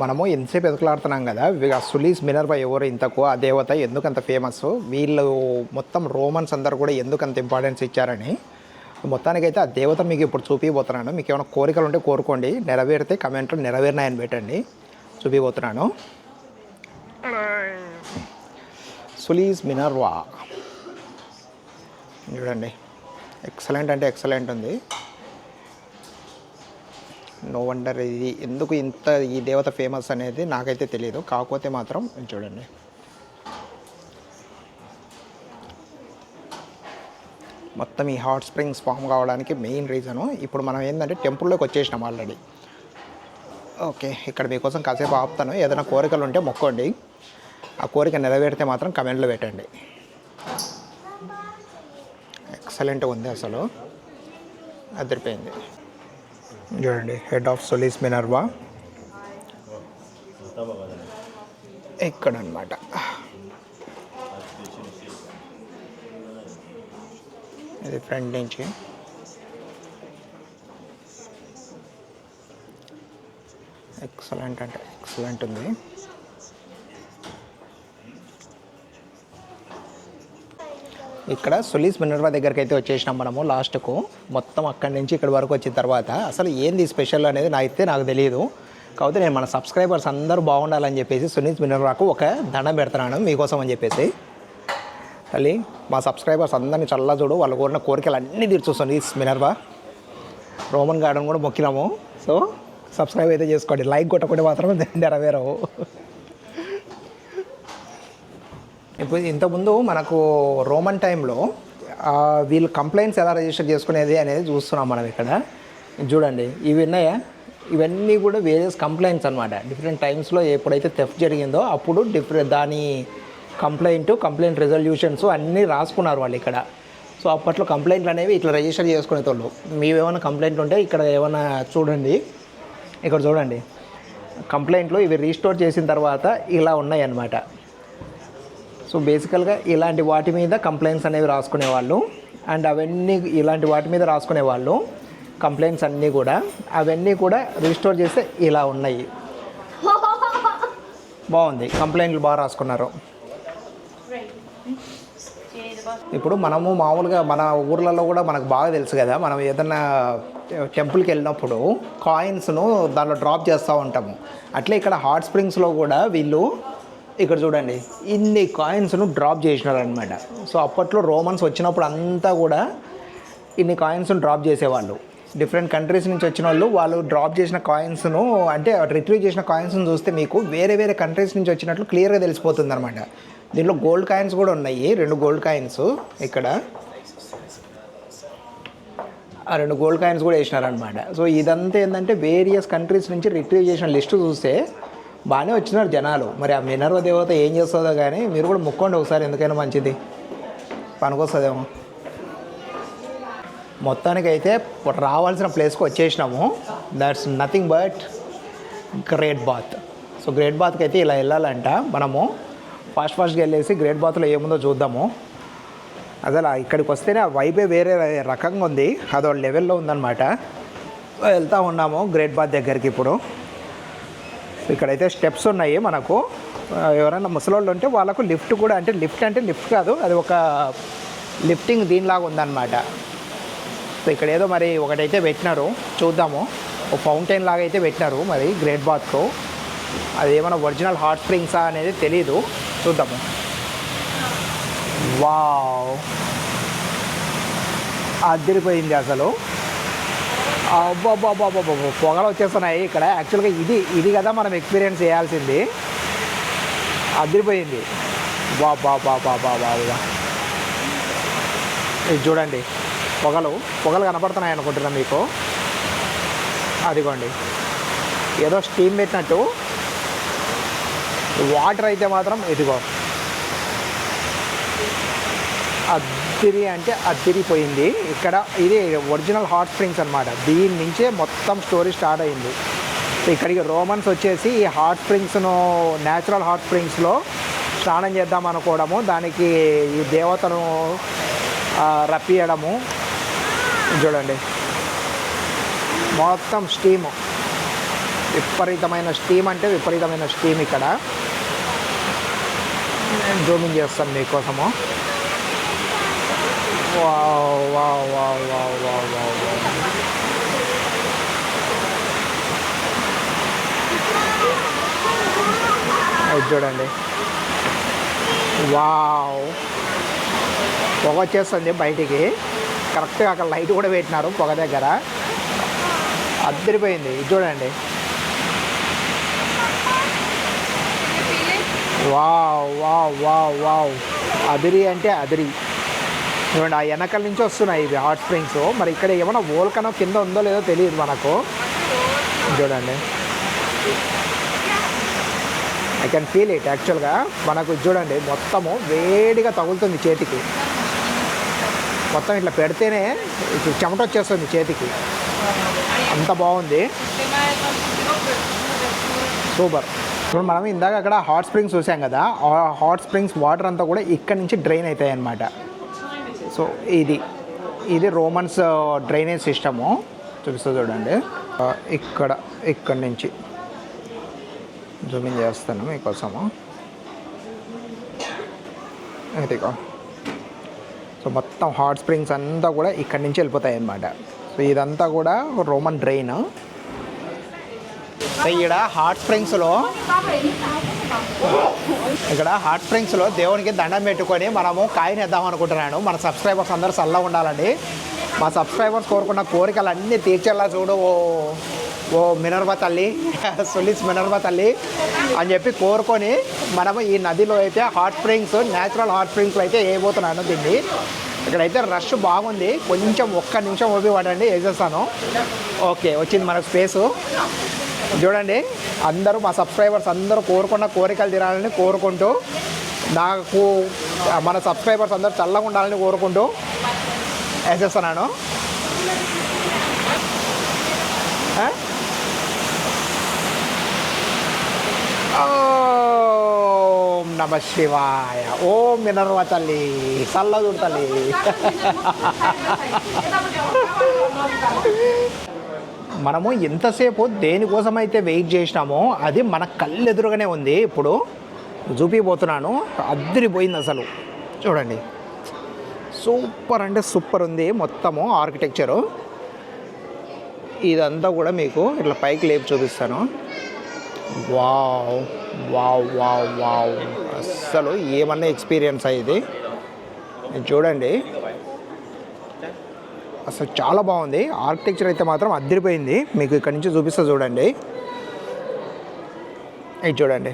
మనము ఎంతసేపు ఎదుకులాడుతున్నాం కదా ఇక సులీస్ మినర్వా ఎవరు ఇంతకు ఆ దేవత ఎందుకు అంత ఫేమస్ వీళ్ళు మొత్తం రోమన్స్ అందరు కూడా ఎందుకు అంత ఇంపార్టెన్స్ ఇచ్చారని. మొత్తానికైతే ఆ దేవత మీకు ఇప్పుడు చూపిపోతున్నాను మీకు ఏమైనా కోరికలు ఉంటే కోరుకోండి. నెరవేరితే కమెంట్లో నెరవేరినాయని పెట్టండి. చూపిపోతున్నాను సులీస్ మినర్వా. చూడండి. ఎక్సలెంట్ అంటే ఎక్సలెంట్ ఉంది. నో వండర్ ఇది ఎందుకు ఇంత ఈ దేవత ఫేమస్ అనేది నాకైతే తెలియదు కాకపోతే మాత్రం చూడండి. మొత్తం ఈ హాట్ స్ప్రింగ్స్ ఫామ్ కావడానికి మెయిన్ రీజను ఇప్పుడు మనం ఏంటంటే టెంపుల్లోకి వచ్చేసినాం ఆల్రెడీ ఓకే ఇక్కడ మీకోసం కాసేపు ఆపుతాను. ఏదైనా కోరికలు ఉంటే మొక్కోండి. ఆ కోరిక నెరవేరితే మాత్రం కమెంట్లో పెట్టండి. ఎక్సలెంట్ ఉంది అసలు. అదిరిపోయింది. చూడండి హెడ్ ఆఫ్ సొలీస్ మినర్వా ఇక్కడ అనమాట ఇది ఫ్రంట్ నుంచి. ఎక్సలెంట్ అంటే ఎక్సలెంట్ ఉంది. ఇక్కడ సులీస్ మినర్వా దగ్గరికి అయితే వచ్చేసినాం మనము లాస్ట్కు. మొత్తం అక్కడి నుంచి ఇక్కడి వరకు వచ్చిన తర్వాత అసలు ఏంది స్పెషల్ అనేది నాకైతే నాకు తెలియదు కాకపోతే నేను మన సబ్స్క్రైబర్స్ అందరూ బాగుండాలని చెప్పేసి సునీస్ మినర్వాకు ఒక దండం పెడుతున్నాను మీకోసం అని చెప్పేసి. తల్లి మా సబ్స్క్రైబర్స్ అందరినీ చల్ల చూడు వాళ్ళు కోరిన కోరికలు అన్నీ తీర్చు సునీస్ మినర్వా రోమన్ గార్డెన్ కూడా మొక్కినాము. సో సబ్స్క్రైబ్ అయితే చేసుకోండి. లైక్ కొట్టకుండా మాత్రం నెరవేరవు ఇప్పుడు ఇంతకుముందు మనకు రోమన్ టైంలో వీళ్ళు కంప్లైంట్స్ ఎలా రిజిస్టర్ చేసుకునేది అనేది చూస్తున్నాం మనం ఇక్కడ. చూడండి ఇవి ఉన్నాయా? ఇవన్నీ కూడా వేరియస్ కంప్లైంట్స్ అనమాట డిఫరెంట్ టైమ్స్లో ఎప్పుడైతే థెఫ్ట్ జరిగిందో అప్పుడు డిఫరెంట్ దాని కంప్లైంట్ కంప్లైంట్ రెజల్యూషన్స్ అన్నీ రాసుకున్నారు వాళ్ళు ఇక్కడ. సో అప్పట్లో కంప్లైంట్లు అనేవి ఇట్లా రిజిస్టర్ చేసుకునేటోళ్ళు. మీవేమైనా కంప్లైంట్ కంప్లైంట్లు ఉంటే ఇక్కడ ఏమైనా చూడండి. ఇక్కడ చూడండి. కంప్లైంట్లు ఇవి రీస్టోర్ చేసిన తర్వాత ఇలా ఉన్నాయి అన్నమాట సో బేసికల్గా ఇలాంటి వాటి మీద కంప్లైంట్స్ అనేవి రాసుకునేవాళ్ళు. అండ్ అవన్నీ ఇలాంటి వాటి మీద రాసుకునేవాళ్ళు. కంప్లైంట్స్ అన్నీ కూడా. అవన్నీ కూడా రిజిస్టోర్ చేస్తే ఇలా ఉన్నాయి. బాగుంది. కంప్లైంట్లు బాగా రాసుకున్నారు. ఇప్పుడు మనము మామూలుగా మన ఊర్లలో కూడా మనకు బాగా తెలుసు కదా. మనం ఏదన్నా టెంపుల్కి వెళ్ళినప్పుడు కాయిన్స్ను దాంట్లో డ్రాప్ చేస్తూ ఉంటాము. అట్లే ఇక్కడ హాట్ స్ప్రింగ్స్లో కూడా వీళ్ళు ఇక్కడ చూడండి ఇన్ని కాయిన్స్ను డ్రాప్ చేసినారనమాట సో అప్పట్లో రోమన్స్ వచ్చినప్పుడు అంతా కూడా ఇన్ని కాయిన్స్ను డ్రాప్ చేసేవాళ్ళు. డిఫరెంట్ కంట్రీస్ నుంచి వచ్చిన వాళ్ళు వాళ్ళు డ్రాప్ చేసిన కాయిన్స్ను అంటే రిట్రీవ్ చేసిన కాయిన్స్ను చూస్తే మీకు వేరే వేరే కంట్రీస్ నుంచి వచ్చినట్లు క్లియర్గా తెలిసిపోతుంది అనమాట దీంట్లో గోల్డ్ కాయిన్స్ కూడా ఉన్నాయి రెండు గోల్డ్ కాయిన్స్ ఇక్కడ. ఆ రెండు గోల్డ్ కాయిన్స్ కూడా వేసినారనమాట సో ఇదంతా ఏంటంటే వేరియస్ కంట్రీస్ నుంచి రిట్రీవ్ చేసిన లిస్టు చూస్తే బాగానే వచ్చినారు జనాలు. మరి ఆ మినర్వ దేవత ఏం చేస్తుందో కానీ మీరు కూడా ముక్కోండి ఒకసారి ఎందుకైనా మంచిది. పనికొస్తుందేమో. మొత్తానికైతే రావాల్సిన ప్లేస్కి వచ్చేసినాము. That's nothing but great bath so great బాత్కి అయితే ఇలా వెళ్ళాలంట. మనము ఫాస్ట్ ఫాస్ట్గా వెళ్ళేసి గ్రేట్ బాత్లో ఏముందో చూద్దాము. అసలు ఇక్కడికి వస్తేనే ఆ వైబే వేరే రకంగా ఉంది. అదో లెవెల్లో ఉందన్నమాట. వెళ్తూ ఉన్నాము గ్రేట్ బాత్ దగ్గరికి ఇప్పుడు. ఇక్కడైతే స్టెప్స్ ఉన్నాయి మనకు. ఎవరైనా ముసలోళ్ళు ఉంటే వాళ్ళకు లిఫ్ట్ కూడా అంటే లిఫ్ట్ అంటే లిఫ్ట్ కాదు అది ఒక లిఫ్టింగ్ దీనిలాగా ఉందన్నమాట. సో ఇక్కడ ఏదో మరి ఒకటైతే పెట్టినారు చూద్దాము. ఒక ఫౌంటైన్ లాగా అయితే పెట్టినారు మరి గ్రేట్ బాత్కు అది ఏమైనా ఒరిజినల్ హాట్ స్ప్రింగ్సా అనేది తెలీదు. చూద్దాము. వావ్ అదిరిపోయింది అసలు. అబ్బాబ్బాబ్బాబ్బా పొగలు వచ్చేస్తున్నాయి ఇక్కడ. యాక్చువల్గా ఇది ఇది కదా మనం ఎక్స్పీరియన్స్ చేయాల్సింది. అదిరిపోయింది. బా బా బా బా బా బా ఇది చూడండి. పొగలు పొగలు కనపడుతున్నాయి అనుకుంటున్నా మీకు. అదిగోండి. ఏదో స్టీమ్ పెట్టినట్టు. వాటర్ అయితే మాత్రం ఇదిగో. అద్దిరి అంటే అద్దిరిపోయింది ఇక్కడ ఇది ఒరిజినల్ హాట్ స్ప్రింగ్స్ అనమాట దీని నుంచే మొత్తం స్టోరీ స్టార్ట్ అయింది. ఇక్కడికి రోమన్స్ వచ్చేసి ఈ హాట్ స్ప్రింగ్స్ను న్యాచురల్ హాట్ స్ప్రింగ్స్లో స్నానం చేద్దాం అనుకోవడము. దానికి ఈ దేవతను రప్పియడము. చూడండి. మొత్తం స్టీము. విపరీతమైన స్టీమ్ అంటే విపరీతమైన స్టీమ్ ఇక్కడ. జూమింగ్ చేస్తాను మీకోసము. Wow, wow, wow, wow, wow, wow. అది చూడండి వావ్ పొగ వచ్చేస్తుంది బయటికి కరెక్ట్గా అక్కడ లైట్ కూడా పెట్టినారు పొగ దగ్గర అద్దరిపోయింది ఇది చూడండి వావ్ వావ్ వావ్ వావ్ అదిరి అంటే అదిరి చూడండి ఆ వెనకల నుంచి వస్తున్నాయి ఇవి హాట్ స్ప్రింగ్స్ మరి ఇక్కడ ఏమైనా ఓల్కనో కింద ఉందో లేదో తెలియదు మనకు. చూడండి. ఐ కెన్ ఫీల్ ఇట్ యాక్చువల్గా మనకు చూడండి మొత్తము వేడిగా తగులుతుంది చేతికి. మొత్తం ఇట్లా పెడితేనే చెమట వచ్చేస్తుంది చేతికి. అంత బాగుంది. సూపర్. ఇప్పుడు మనం ఇందాక అక్కడ హాట్ స్ప్రింగ్స్ చూసాం కదా. హాట్ స్ప్రింగ్స్ వాటర్ అంతా కూడా ఇక్కడ నుంచి డ్రైన్ అవుతాయి అన్నమాట సో ఇది ఇది రోమన్స్ డ్రైనేజ్ సిస్టము చూపిస్తా చూడండి. Uh, ఇక్కడ ఇక్కడ నుంచి జూమింగ్ చేస్తాను మీకోసము. ఇదిగో. సో మొత్తం హాట్ స్ప్రింగ్స్ అంతా కూడా ఇక్కడి నుంచి వెళ్ళిపోతాయి అన్నమాట సో ఇదంతా కూడా రోమన్ డ్రైన్ ఇక్కడ హాట్ స్ప్రింగ్స్లో ఇక్కడ హాట్ స్ప్రింగ్స్లో దేవునికి దండం పెట్టుకొని మనము కాయిన్ వేద్దాం అనుకుంటున్నాను. మన సబ్స్క్రైబర్స్ అందరూ చల్లగా ఉండాలండి. మా సబ్స్క్రైబర్స్ కోరుకున్న కోరికలు అన్నీ తీర్చేలా చూడు ఓ ఓ మినర్వ తల్లి సులిస్ మినర్వా తల్లి అని చెప్పి కోరుకొని మనము ఈ నదిలో అయితే హాట్ స్ప్రింగ్స్ న్యాచురల్ హాట్ స్ప్రింగ్స్లో అయితే వేయబోతున్నాను దీన్ని. ఇక్కడైతే రష్ బాగుంది. కొంచెం ఒక్క నిమిషం ఓపి పడండి వేసేస్తాను ఓకే వచ్చింది మనకు స్పేసు. చూడండి. అందరూ మా సబ్స్క్రైబర్స్ అందరూ కోరుకున్న కోరికలు తీరాలని కోరుకుంటూ నాకు మన సబ్స్క్రైబర్స్ అందరూ చల్లగా ఉండాలని కోరుకుంటూ వేసేస్తున్నాను? ఓం నమ శివాయ. ఓం మినర్వ తల్లి. చల్లదుడు తల్లి. మనము ఎంతసేపు దేనికోసం అయితే వెయిట్ చేసినామో అది మన కళ్ళు ఎదురుగానే ఉంది. ఇప్పుడు చూపిపోతున్నాను. అద్దరిపోయింది అసలు. చూడండి. సూపర్ అంటే సూపర్ ఉంది మొత్తము ఆర్కిటెక్చరు. ఇదంతా కూడా మీకు ఇట్లా పైకి లేపి చూపిస్తాను. Wow wow wow wow. అస్సలు ఏమన్నా ఎక్స్పీరియన్స్ అయ్యేది ఇది చూడండి. అసలు చాలా బాగుంది. ఆర్కిటెక్చర్ అయితే మాత్రం అద్దరిపోయింది. మీకు ఇక్కడ నుంచి చూపిస్తా చూడండి. ఇది చూడండి.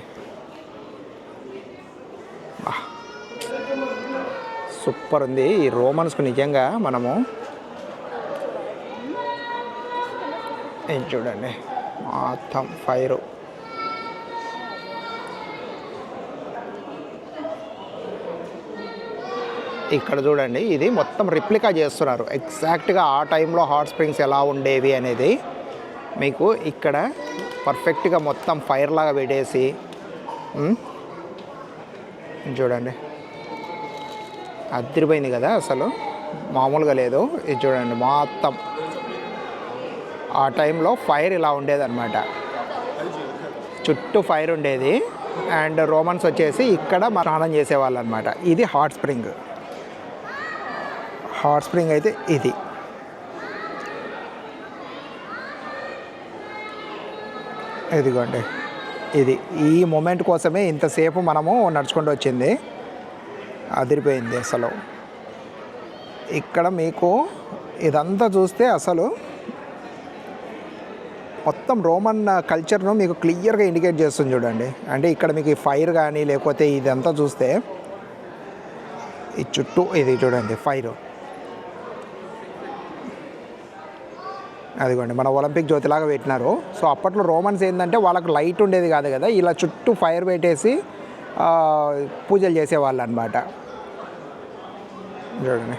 సూపర్ ఉంది. ఈ రోమన్స్కు నిజంగా మనము ఇది చూడండి. మొత్తం ఫైరు ఇక్కడ చూడండి ఇది మొత్తం రిప్లికా చేస్తున్నారు. ఎగ్జాక్ట్గా ఆ టైంలో హాట్ స్ప్రింగ్స్ ఎలా ఉండేవి అనేది మీకు ఇక్కడ పర్ఫెక్ట్గా మొత్తం ఫైర్ లాగా పెట్టేసి చూడండి. అదిరిపోయింది కదా అసలు. మామూలుగా లేదు. ఇది చూడండి మొత్తం ఆ టైంలో ఫైర్ ఇలా ఉండేదన్నమాట. చుట్టూ ఫైర్ ఉండేది. అండ్ రోమన్స్ వచ్చేసి ఇక్కడ మన స్నానం చేసేవాళ్ళు అనమాట ఇది హాట్ స్ప్రింగ్ హాట్ స్ప్రింగ్ అయితే ఇది. ఇదిగోండి. ఇది ఈ మూమెంట్ కోసమే ఇంతసేపు మనము నడుచుకుంటూ వచ్చింది. అదిరిపోయింది అసలు. ఇక్కడ మీకు ఇదంతా చూస్తే అసలు మొత్తం రోమన్ కల్చర్ను మీకు క్లియర్గా ఇండికేట్ చేస్తుంది చూడండి. అంటే ఇక్కడ మీకు ఈ ఫైర్ కానీ లేకపోతే ఇదంతా చూస్తే ఈ చుట్టూ ఇది చూడండి ఫైర్. అదిగోండి మన ఒలింపిక్ జ్యోతిలాగా పెట్టినారు. సో అప్పట్లో రోమన్స్ ఏంటంటే వాళ్ళకు లైట్ ఉండేది కాదు కదా ఇలా చుట్టూ ఫైర్ పెట్టేసి పూజలు చేసేవాళ్ళు అనమాట చూడండి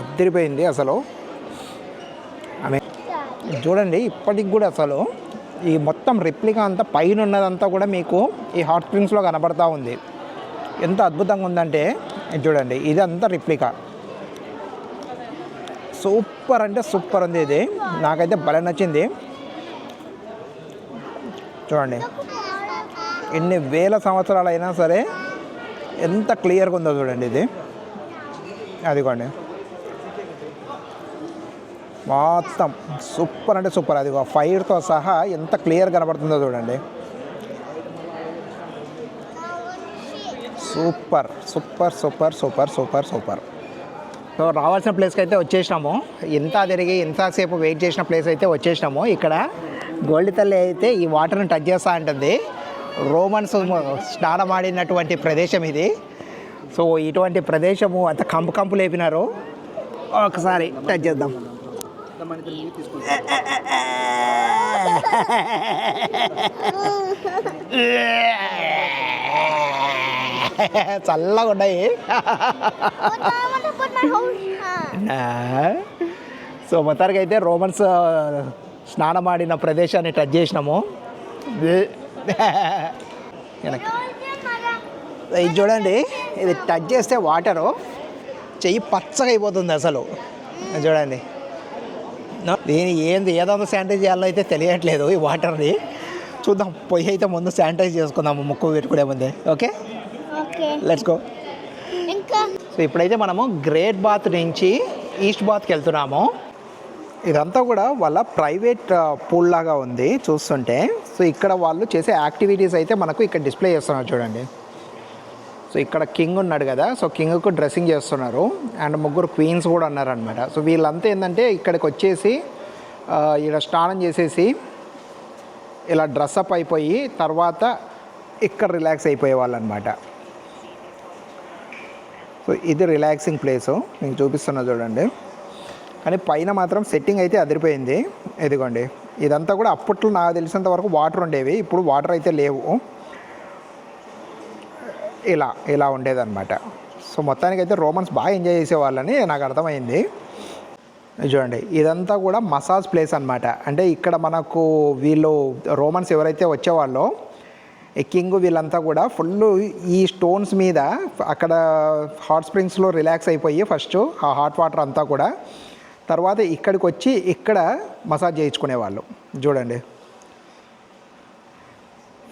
అద్దరిపోయింది అసలు. ఆమె చూడండి ఇప్పటికి కూడా అసలు ఈ మొత్తం రెప్లికా అంతా పైన ఉన్నదంతా కూడా మీకు ఈ హాట్ స్ప్రింగ్స్లో కనబడతా ఉంది. ఎంత అద్భుతంగా ఉందంటే చూడండి ఇదంతా రిప్లికా సూపర్ సూపర్ అంటే సూపర్ ఉంది ఇది. నాకైతే భలే నచ్చింది. చూడండి. ఎన్ని వేల సంవత్సరాలు అయినా సరే ఎంత క్లియర్గా ఉందో చూడండి ఇది. అదిగోండి. మొత్తం సూపర్ అంటే సూపర్. అది ఫైర్తో సహా ఎంత క్లియర్ కనబడుతుందో చూడండి. Super super super super super super. So రావాల్సిన ప్లేస్కి అయితే వచ్చేసినాము. ఎంత తిరిగి ఎంతసేపు వెయిట్ చేసిన ప్లేస్ అయితే వచ్చేసినాము. ఇక్కడ గోల్డ్ తల్లి అయితే ఈ వాటర్ని టచ్ చేస్తూ ఉంటుంది రోమన్స్ స్నానం ఆడినటువంటి ప్రదేశం ఇది. సో ఇటువంటి ప్రదేశము అంత కంపు కంపు లేపినారు. ఒకసారి టచ్ చేద్దాం. చల్లగా ఉన్నాయి. సో మొత్తానికి అయితే రోమన్స్ స్నానం ఆడిన ప్రదేశాన్ని టచ్ చేసినాము. ఇది చూడండి ఇది టచ్ చేస్తే వాటరు చెయ్యి పచ్చగా అయిపోతుంది అసలు. చూడండి. దీని ఏంది ఏదో శానిటైజ్ చేయాలో అయితే తెలియట్లేదు ఈ వాటర్ని చూద్దాం పొయ్యి అయితే ముందు శానిటైజ్ చేసుకుందాము ముక్కు పెట్టుకునే ముందే ఓకే? ఓకే. లెట్స్ గో ఇంకా? సో ఇప్పుడైతే మనము గ్రేట్ బాత్ నుంచి ఈస్ట్ బాత్కి వెళ్తున్నాము. ఇదంతా కూడా వాళ్ళ ప్రైవేట్ పూల్ లాగా ఉంది చూస్తుంటే. సో ఇక్కడ వాళ్ళు చేసే యాక్టివిటీస్ అయితే మనకు ఇక్కడ డిస్ప్లే చేస్తున్నారు చూడండి. సో ఇక్కడ కింగ్ ఉన్నాడు కదా సో కింగ్కు డ్రెస్సింగ్ చేస్తున్నారు. అండ్ ముగ్గురు క్వీన్స్ కూడా ఉన్నారనమాట సో వీళ్ళంతా ఏంటంటే ఇక్కడికి వచ్చేసి ఇక్కడ స్నానం చేసేసి ఇలా డ్రెస్అప్ అయిపోయి తర్వాత ఇక్కడ రిలాక్స్ అయిపోయే వాళ్ళు అనమాట సో ఇది రిలాక్సింగ్ ప్లేసు మీకు చూపిస్తున్నా చూడండి. కానీ పైన మాత్రం సెట్టింగ్ అయితే అదిరిపోయింది. ఇదిగోండి. ఇదంతా కూడా అప్పట్లో నాకు తెలిసినంత వరకు వాటర్ ఉండేవి. ఇప్పుడు వాటర్ అయితే లేవు. ఇలా ఇలా ఉండేదన్నమాట. సో మొత్తానికి అయితే రోమన్స్ బాగా ఎంజాయ్ చేసేవాళ్ళని నాకు అర్థమైంది. చూడండి. ఇదంతా కూడా మసాజ్ ప్లేస్ అన్నమాట. అంటే ఇక్కడ మనకు వీళ్ళు రోమన్స్ ఎవరైతే వచ్చేవాళ్ళో కింగ్ వీళ్ళంతా కూడా ఫుల్ ఈ స్టోన్స్ మీద అక్కడ హాట్ స్ప్రింగ్స్లో రిలాక్స్ అయిపోయి ఫస్ట్ ఆ హాట్ వాటర్ అంతా కూడా తర్వాత ఇక్కడికి వచ్చి ఇక్కడ మసాజ్ చేయించుకునేవాళ్ళు. చూడండి.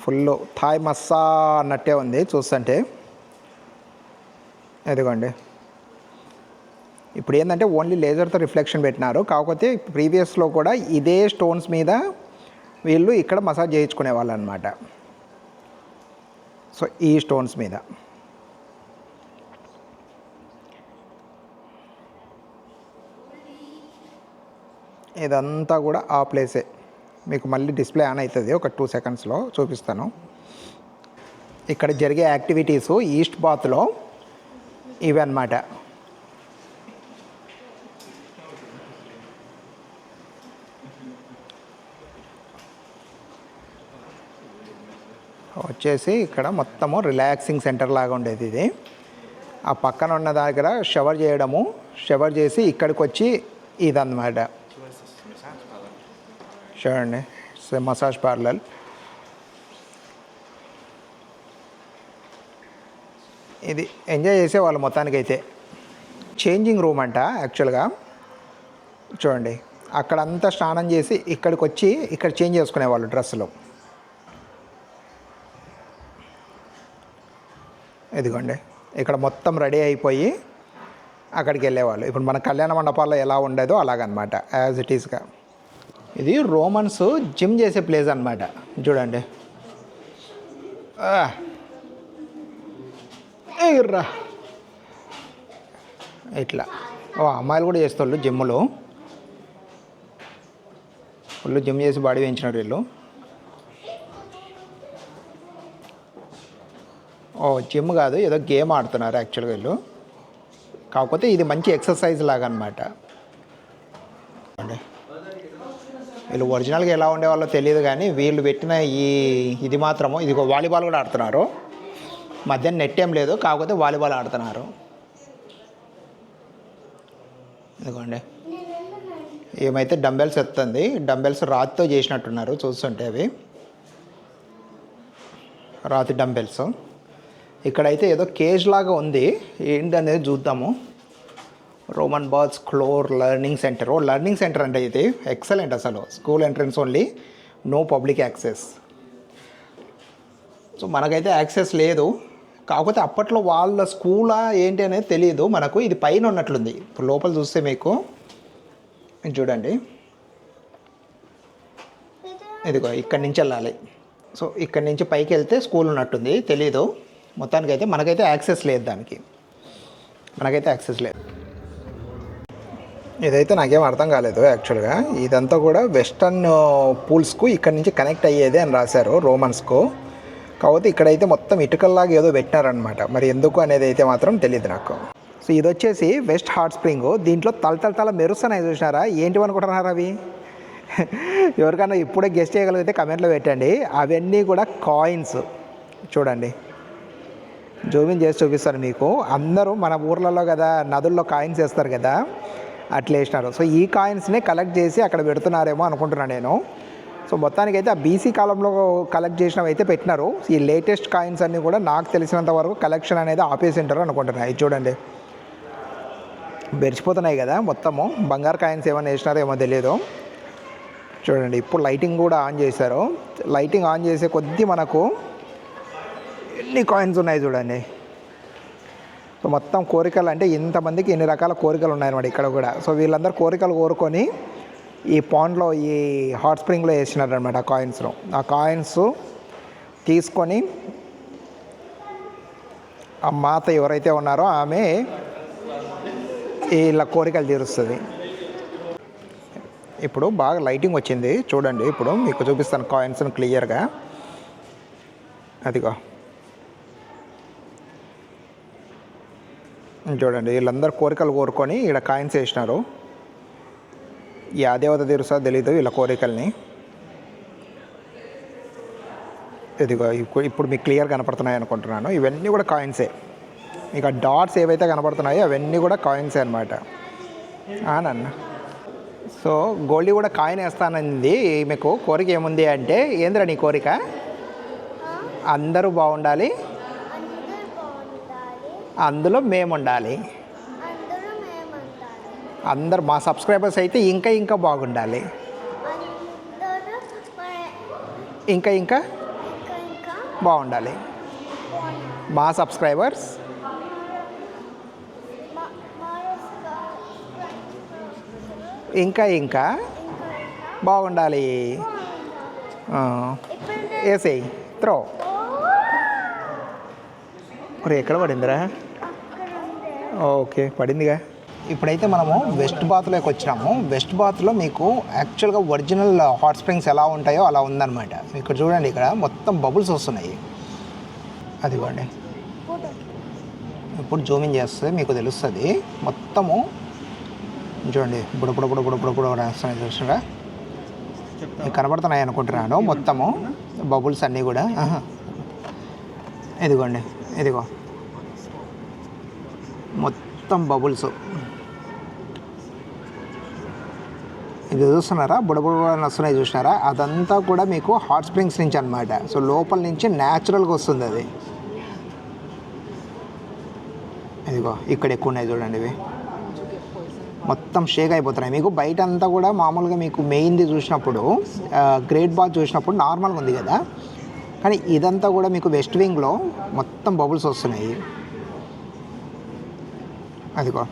ఫుల్ థాయ్ మస్సా అన్నట్టే ఉంది చూస్తుంటే. ఎదిగోండి ఇప్పుడు ఏంటంటే ఓన్లీ లేజర్తో రిఫ్లెక్షన్ పెట్టినారు. కాకపోతే ప్రీవియస్లో కూడా ఇదే స్టోన్స్ మీద వీళ్ళు ఇక్కడ మసాజ్ చేయించుకునే వాళ్ళు అనమాట సో ఈ స్టోన్స్ మీద. ఇదంతా కూడా ఆ ప్లేసే. మీకు మళ్ళీ డిస్ప్లే ఆన్ అవుతుంది. ఒక టూ సెకండ్స్లో చూపిస్తాను. ఇక్కడ జరిగే యాక్టివిటీస్ ఈస్ట్ బాత్లో ఇవి అన్నమాట వచ్చేసి ఇక్కడ మొత్తము రిలాక్సింగ్ సెంటర్ లాగా ఉండేది ఇది. ఆ పక్కన ఉన్న దగ్గర షవర్ చేయడము షవర్ చేసి ఇక్కడికి వచ్చి ఇదన్నమాట. చూడండి మసాజ్ పార్లర్ ఇది ఎంజాయ్ చేసేవాళ్ళు మొత్తానికైతే. చేంజింగ్ రూమ్ అంట యాక్చువల్గా చూడండి అక్కడంతా స్నానం చేసి ఇక్కడికి వచ్చి ఇక్కడ చేంజ్ చేసుకునేవాళ్ళు డ్రెస్సులు. ఇదిగోండి ఇక్కడ మొత్తం రెడీ అయిపోయి అక్కడికి వెళ్ళేవాళ్ళు. ఇప్పుడు మన కళ్యాణ మండపాల్లో ఎలా ఉండేదో అలాగనమాట యాజ్ ఇట్ ఈస్గా ఇది రోమన్స్ జిమ్ చేసే ప్లేస్ అనమాట చూడండి. ఆ. ఇట్లా. ఓ అమ్మాయిలు కూడా చేస్తారు జిమ్లో ఫుల్ జిమ్ చేసి బాడీ పెంచినారు వీళ్ళు. ఓ జిమ్ కాదు ఏదో గేమ్ ఆడుతున్నారు యాక్చువల్గా వీళ్ళు. కాకపోతే ఇది మంచి ఎక్సర్సైజ్ లాగా అనమాట వీళ్ళు ఒరిజినల్గా ఎలా ఉండేవాళ్ళో తెలియదు కానీ వీళ్ళు పెట్టిన ఈ ఇది మాత్రము ఇది వాలీబాల్ కూడా ఆడుతున్నారు. మధ్యాహ్నం నెట్ ఏం లేదు కాకపోతే వాలీబాల్ ఆడుతున్నారు. ఇదిగోండి. ఏమైతే డంబెల్స్ ఎత్తుంది డంబెల్స్ రాతితో చేసినట్టున్నారు చూస్తుంటే అవి. రాతి డంబెల్స్ ఇక్కడైతే ఏదో కేజ్ లాగా ఉంది. ఏంటి అనేది చూద్దాము. Roman baths Clore learning centre. Oh learning centre అంటే ఇది. ఎక్సలెంట్ అసలు. School entrance only no public access so మనకైతే యాక్సెస్ లేదు. కాకపోతే అప్పట్లో వాళ్ళ స్కూలా ఏంటి అనేది తెలియదు మనకు ఇది పైన ఉన్నట్లుంది. ఇప్పుడు లోపల చూస్తే మీకు. చూడండి. ఇదిగో ఇక్కడి నుంచి వెళ్ళాలి. సో ఇక్కడి నుంచి పైకి వెళ్తే స్కూల్ ఉన్నట్టుంది. తెలీదు. మొత్తానికైతే మనకైతే యాక్సెస్ లేదు దానికి. మనకైతే యాక్సెస్ లేదు. ఇదైతే నాకేం అర్థం కాలేదు యాక్చువల్గా. ఇదంతా కూడా వెస్టర్న్ పూల్స్కు ఇక్కడ నుంచి కనెక్ట్ అయ్యేది అని రాశారు రోమన్స్కు. కాకపోతే ఇక్కడైతే మొత్తం ఇటుకల్లాగా ఏదో పెట్టినారనమాట మరి ఎందుకు అనేది అయితే మాత్రం తెలియదు నాకు. సో ఇది వచ్చేసి వెస్ట్ హాట్ స్ప్రింగ్. దీంట్లో తలతల తల మెరుస్తున్నాయి చూసినారా? ఏంటి అనుకుంటున్నారు అవి? ఎవరికైనా ఇప్పుడే గెస్ట్ చేయగలిగితే కమెంట్లో పెట్టండి. అవన్నీ కూడా కాయిన్స్. చూడండి. జూమింగ్ చేసి చూపిస్తాను మీకు. అందరూ మన ఊర్లలో కదా నదుల్లో కాయిన్స్ వేస్తారు కదా అట్లా వేసినారు. సో ఈ కాయిన్స్నే కలెక్ట్ చేసి అక్కడ పెడుతున్నారేమో అనుకుంటున్నాను నేను. సో మొత్తానికి అయితే ఆ బీసీ కాలంలో కలెక్ట్ చేసినవి అయితే పెట్టినారు. ఈ లేటెస్ట్ కాయిన్స్ అన్నీ కూడా నాకు తెలిసినంత వరకు కలెక్షన్ అనేది ఆపేసి ఉంటారు అనుకుంటున్నాను ఇది చూడండి. బెరిచిపోతున్నాయి కదా మొత్తము. బంగారు కాయిన్స్ ఏమైనా వేసినారో ఏమో తెలియదు చూడండి ఇప్పుడు లైటింగ్ కూడా ఆన్ చేశారు. లైటింగ్ ఆన్ చేసే కొద్దీ మనకు ఎన్ని కాయిన్స్ ఉన్నాయి చూడండి. సో మొత్తం కోరికలు అంటే ఇంతమందికి ఎన్ని రకాల కోరికలు ఉన్నాయన్నమాట ఇక్కడ కూడా. సో వీళ్ళందరూ కోరికలు కోరుకొని ఈ పాండ్లో ఈ హాట్ స్ప్రింగ్లో వేసినారనమాట ఆ కాయిన్స్లో ఆ కాయిన్స్ తీసుకొని ఆ మాత ఎవరైతే ఉన్నారో ఆమె వీళ్ళ కోరికలు తీరుస్తుంది. ఇప్పుడు బాగా లైటింగ్ వచ్చింది. చూడండి ఇప్పుడు మీకు చూపిస్తాను కాయిన్స్ని క్లియర్గా అదిగో. చూడండి వీళ్ళందరూ కోరికలు కోరుకొని ఇక్కడ కాయిన్స్ వేసినారు. ఈ ఆ దేవత తీరుసా తెలీదు వీళ్ళ కోరికల్ని. ఇదిగో ఇప్పుడు మీకు క్లియర్ కనపడుతున్నాయి అనుకుంటున్నాను. ఇవన్నీ కూడా కాయిన్సే. ఇక డాట్స్ ఏవైతే కనపడుతున్నాయో అవన్నీ కూడా కాయిన్సే అనమాట నాన్న. సో గోల్డీ కూడా కాయిన్ వేస్తానంది. మీకు కోరిక ఏముంది అంటే ఏంద్రా నీ కోరిక? అందరూ బాగుండాలి. అందులో మేము ఉండాలి అందరూ మా సబ్స్క్రైబర్స్ అయితే ఇంకా ఇంకా బాగుండాలి. ఇంకా ఇంకా బాగుండాలి. మా సబ్స్క్రైబర్స్ ఇంకా ఇంకా బాగుండాలి. వేసేయ్ త్రో. ఒరే ఎక్కడ పడిందిరా? ఓకే పడిందిగా. ఇప్పుడైతే మనము వెస్ట్ బాత్లోకి వచ్చినాము. వెస్ట్ బాత్లో మీకు యాక్చువల్గా ఒరిజినల్ హాట్ స్ప్రింగ్స్ ఎలా ఉంటాయో అలా ఉందన్నమాట. ఇక్కడ చూడండి ఇక్కడ మొత్తం బబుల్స్ వస్తున్నాయి. అదిగోండి. ఇప్పుడు జూమింగ్ చేస్తే మీకు తెలుస్తుంది. మొత్తము చూడండి బుడ బుడ బుడ బుడ బుడ బుడ వస్తున్నాయి చూసారా? మీకు కనబడుతున్నాయి అనుకుంటున్నాను మొత్తము బబుల్స్ అన్నీ కూడా. ఇదిగోండి. ఇదిగో. మొత్తం బబుల్స్. ఇది చూస్తున్నారా? బుడబుడ అని వస్తున్నాయి చూసినారా అదంతా కూడా మీకు హాట్ స్ప్రింగ్స్ నుంచి అనమాట సో లోపల నుంచి న్యాచురల్గా వస్తుంది అది ఇదిగో ఇక్కడ ఎక్కువ ఉన్నాయి చూడండి ఇవి మొత్తం షేక్ అయిపోతున్నాయి మీకు బయట అంతా కూడా మామూలుగా మీకు మెయిన్ది చూసినప్పుడు గ్రేట్ బాత్ చూసినప్పుడు నార్మల్గా ఉంది కదా కానీ ఇదంతా కూడా మీకు వెస్ట్ వింగ్లో మొత్తం బబుల్స్ వస్తున్నాయి. అదిగో.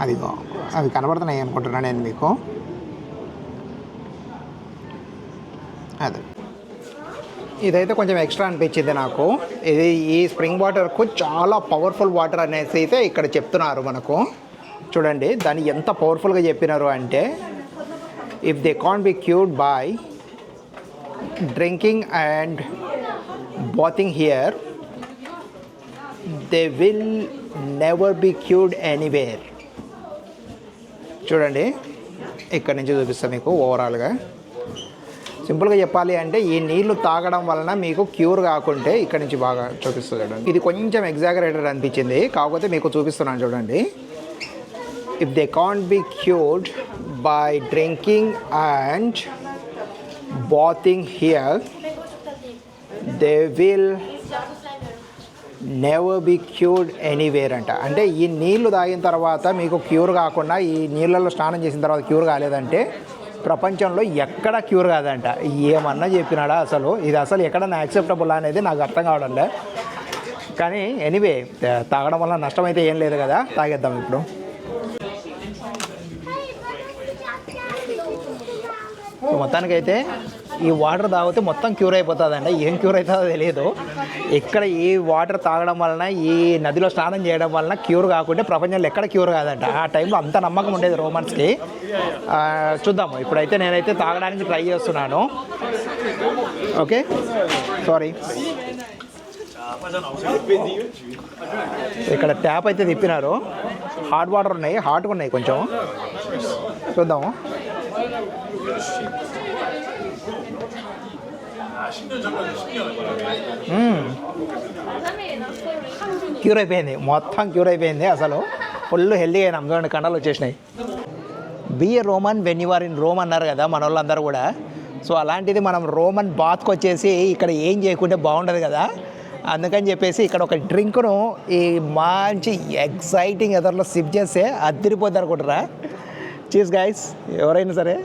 అదిగో. అవి కనబడుతున్నాయి అనుకుంటున్నాను నేను మీకు. అదే. ఇదైతే కొంచెం ఎక్స్ట్రా అనిపించింది నాకు. ఇది ఈ స్ప్రింగ్ వాటర్కు చాలా పవర్ఫుల్ వాటర్ అనేసి అయితే ఇక్కడ చెప్తున్నారు మనకు. చూడండి దాన్ని ఎంత పవర్ఫుల్గా చెప్పినారు అంటే if they can't be cured by drinking and bathing here they will never be cured anywhere చూడండి ఇక్కడ నుంచి చూపిస్తాను మీకు ఓవరాల్గా సింపుల్గా చెప్పాలి అంటే ఈ నీళ్ళు తాగడం వలన మీకు క్యూర్ కాకుంటే ఇక్కడ నుంచి బాగా చూపిస్తుంది చూడండి. ఇది కొంచెం ఎగ్జాగరేటెడ్ అనిపించింది కాకపోతే మీకు చూపిస్తున్నాను చూడండి. If they can't be cured by drinking and bathing here, they will never be cured anywhere అంట. అంటే ఈ నీళ్ళు తాగిన తర్వాత మీకు క్యూర్ కాకుండా ఈ నీళ్ళల్లో స్నానం చేసిన తర్వాత క్యూర్ కాలేదంటే ప్రపంచంలో ఎక్కడ క్యూర్ కాదంట. ఏమన్నా చెప్పినాడా అసలు? ఇది అసలు ఎక్కడన్నా యాక్సెప్టబుల్ అనేది నాకు అర్థం కావడం లే. కానీ ఎనీవే తాగడం వల్ల నష్టం అయితే ఏం లేదు కదా? తాగేద్దాం ఇప్పుడు. సో మొత్తానికైతే ఈ వాటర్ తాగితే మొత్తం క్యూర్ అయిపోతుందండి. ఏం క్యూర్ అవుతుందో తెలియదు ఇక్కడ ఈ వాటర్ తాగడం వలన ఈ నదిలో స్నానం చేయడం వలన క్యూర్ కాకుంటే ప్రపంచంలో ఎక్కడ క్యూర్ కాదంట. ఆ టైంలో అంత నమ్మకం ఉండేది రోమన్స్కి. చూద్దాము ఇప్పుడైతే నేనైతే తాగడానికి ట్రై చేస్తున్నాను. ఓకే? సారీ. ఇక్కడ ట్యాప్ అయితే తిప్పినారు. హాట్ వాటర్ ఉన్నాయి. హాట్గా ఉన్నాయి కొంచెం. చూద్దాము. క్యూర్ అయిపోయింది మొత్తం క్యూర్ అయిపోయింది అసలు ఫుల్ హెల్దీ అయినాం చూడండి కండలు వచ్చేసినాయి. Be a Roman when in Rome అన్నారు కదా మన వాళ్ళందరూ కూడా. సో అలాంటిది మనం రోమన్ బాత్కి వచ్చేసి ఇక్కడ ఏం చేయకుంటే బాగుండదు కదా. అందుకని చెప్పేసి ఇక్కడ ఒక డ్రింక్ను ఈ మంచి ఎక్సైటింగ్ ఎదర్లో సిప్ చేస్తే అదిరిపోద్ది అనుకుంటారా చీజ్ గైస్ ఎవరైనా సరే.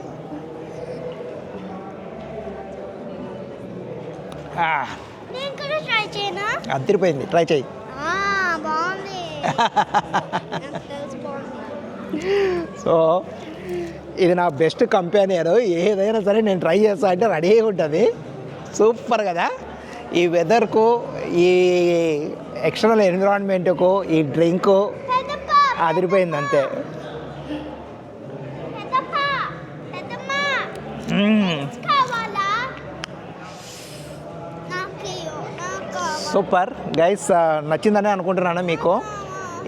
ట్రై అదిరిపోయింది ట్రై చేయి. సో ఇది నా బెస్ట్ కంపెనీర్ ఏదైనా సరే నేను ట్రై చేస్తా అంటే రెడీ ఉంటుంది. సూపర్ కదా. ఈ వెదర్కు ఈ ఎక్స్టర్నల్ ఎన్విరాన్మెంట్కు ఈ డ్రింకు అదిరిపోయింది అంతే పెద్దప్ప పెద్దమ్మ మ్మ్. కావాలా నాకు నాకు కావాలి సూపర్. గైస్ నచ్చిందని అనుకుంటున్నాను మీకు.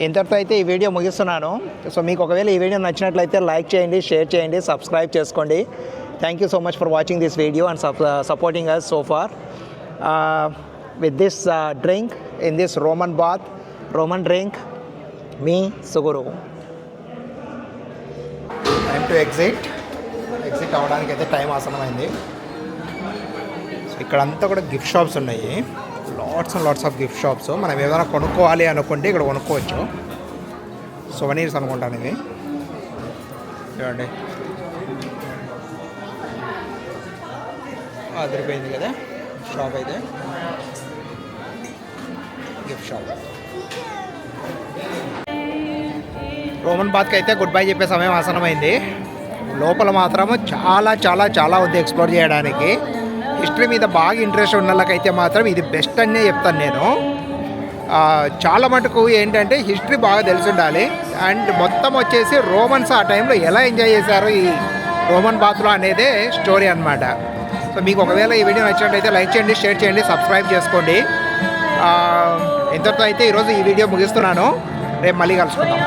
ఇంతటితో అయితే ఈ వీడియో ముగిస్తున్నాను. సో మీకు ఒకవేళ ఈ వీడియో నచ్చినట్లయితే లైక్ చేయండి షేర్ చేయండి సబ్స్క్రైబ్ చేసుకోండి. Thank you so much for watching this video and supporting us so far with this drink in this Roman bath Roman drink మీ సుగురు టైం టు ఎగ్జిట్ ఎగ్జిట్ అవ్వడానికి అయితే టైం అవసరమైంది so ఇక్కడంతా కూడా gift shops ఉన్నాయి. Lots and lots of gift shops మనం ఏదైనా కొనుక్కోవాలి అనుకుంటే ఇక్కడ కొనుక్కోవచ్చు. సువనీర్స్ అనుకుంటాను ఇవి చూడండి అదిరిపోయింది కదా షాప్ అయితే. గిఫ్ట్ షాప్ రోమన్ బాత్కి అయితే గుడ్ బై చెప్పే సమయం ఆసనమైంది లోపల మాత్రము చాలా చాలా చాలా ఉంది ఎక్స్ప్లోర్ చేయడానికి. హిస్టరీ మీద బాగా ఇంట్రెస్ట్ ఉన్న వాళ్ళకైతే మాత్రం ఇది బెస్ట్ అనే చెప్తాను నేను. చాలా మటుకు ఏంటంటే హిస్టరీ బాగా తెలిసి ఉండాలి అండ్ మొత్తం వచ్చేసి రోమన్స్ ఆ టైంలో ఎలా ఎంజాయ్ చేశారు ఈ రోమన్ బాత్లో అనేదే స్టోరీ అన్నమాట. సో మీకు ఒకవేళ ఈ వీడియో నచ్చినట్లయితే లైక్ చేయండి షేర్ చేయండి సబ్స్క్రైబ్ చేసుకోండి. ఆ, ఇంతటితో అయితే ఈరోజు ఈ వీడియో ముగిస్తున్నాను. రేపు మళ్ళీ కలుసుకుందాం.